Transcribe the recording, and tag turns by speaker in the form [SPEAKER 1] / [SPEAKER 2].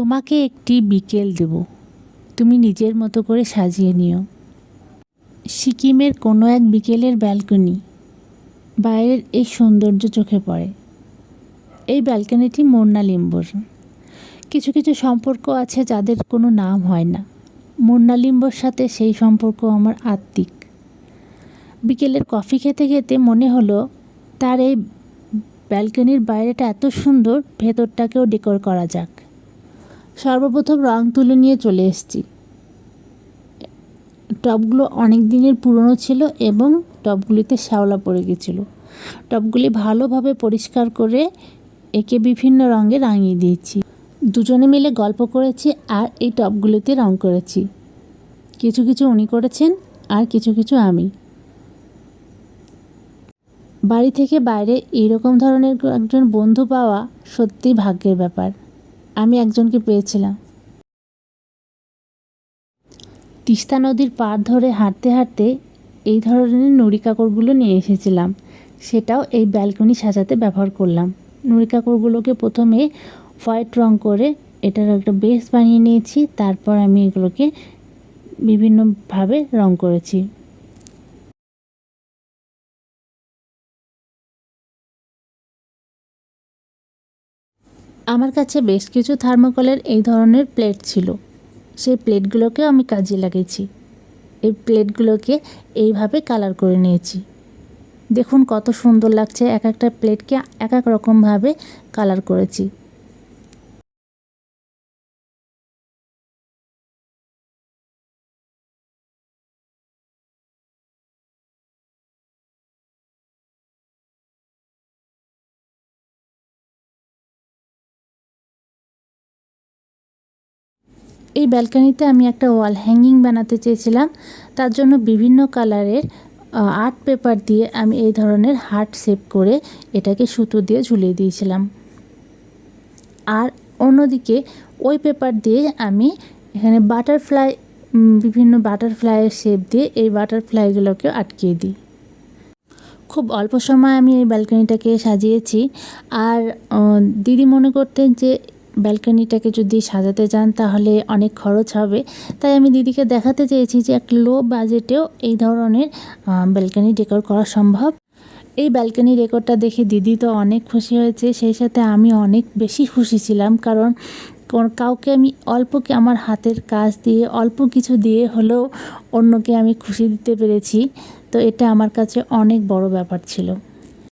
[SPEAKER 1] তোমাকে একটি বিকেল দেব। তুমি নিজের মতো করে সাজিয়ে নিও। সিকিমের কোনো এক বিকেলের ব্যালকনি বাইরের এই সৌন্দর্য চোখে পড়ে। এই ব্যালকনিটি মোর্না লিম্বর কিছু কিছু সম্পর্ক আছে যাদের কোনো নাম হয় না। মোর্না লিম্বর সাথে সেই সম্পর্ক আমার আত্মিক। বিকেলের কফি খেতে খেতে মনে হলো, তার এই ব্যালকনির বাইরেটা এত সুন্দর, ভেতরটাকেও ডেকোর করা যাক। সর্বপ্রথম রং তুলে নিয়ে চলে এসেছি। টবগুলো অনেক দিনের পুরনো ছিল এবং টবগুলিতে শ্যাওলা পড়ে গেছিল। টবগুলি ভালোভাবে পরিষ্কার করে একে বিভিন্ন রঙে রাঙিয়ে দিয়েছি। দুজনে মিলে গল্প করেছি আর এই টবগুলিতে রং করেছি। কিছু কিছু উনি করেছেন আর কিছু কিছু আমি। বাড়ি থেকে বাইরে এইরকম ধরনের একজন বন্ধু পাওয়া সত্যিই ভাগ্যের ব্যাপার। আমি একজনকে পেয়েছিলাম। তিস্তা নদীর পাড় ধরে হাঁটতে হাঁটতে এই ধরনের নুড়ি কাকড়গুলো নিয়ে এসেছিলাম। সেটাও এই ব্যালকনি সাজাতে ব্যবহার করলাম। নুড়ি কাকড়গুলোকে প্রথমে হোয়াইট রং করে এটার একটা বেস বানিয়ে নিয়েছি, তারপর আমি এগুলোকে বিভিন্নভাবে রং করেছি। আমার কাছে বেশ কিছু থার্মোকলের এই ধরনের প্লেট ছিল। সেই প্লেটগুলোকেও আমি কাজে লাগিয়েছি। এই প্লেটগুলোকে এইভাবে কালার করে নিয়েছি। দেখুন কত সুন্দর লাগছে এক একটা প্লেটকে এক এক রকমভাবে কালার করেছি। এই ব্যালকনিতে আমি একটা ওয়াল হ্যাঙ্গিং বানাতে চেয়েছিলাম। তার জন্য বিভিন্ন কালারের আর্ট পেপার দিয়ে আমি এই ধরনের হার্ট শেপ করে এটাকে সুতো দিয়ে ঝুলিয়ে দিয়েছিলাম। আর অন্যদিকে ওই পেপার দিয়ে আমি এখানে বাটারফ্লাই বিভিন্ন বাটারফ্লাইয়ের শেপ দিয়ে এই বাটারফ্লাইগুলোকে আটকিয়ে দিই। খুব অল্প সময় আমি এই ব্যালকনিটাকে সাজিয়েছি। আর দিদি মনে করতেন যে ব্যালকনিটাকে যদি সাজাতে যান তাহলে অনেক খরচ হবে। তাই আমি দিদিকে দেখাতে চেয়েছি যে এক লো বাজেটেও এই ধরনের ব্যালকনি ডেকোর করা সম্ভব। এই ব্যালকনি ডেকোরটা দেখে দিদি তো অনেক খুশি হয়েছে। সেই সাথে আমি অনেক বেশি খুশি ছিলাম, কারণ কাউকে আমি অল্পকে আমার হাতের কাজ দিয়ে, অল্প কিছু দিয়ে হলেও অন্যকে আমি খুশি দিতে পেরেছি। তো এটা আমার কাছে অনেক বড় ব্যাপার ছিল।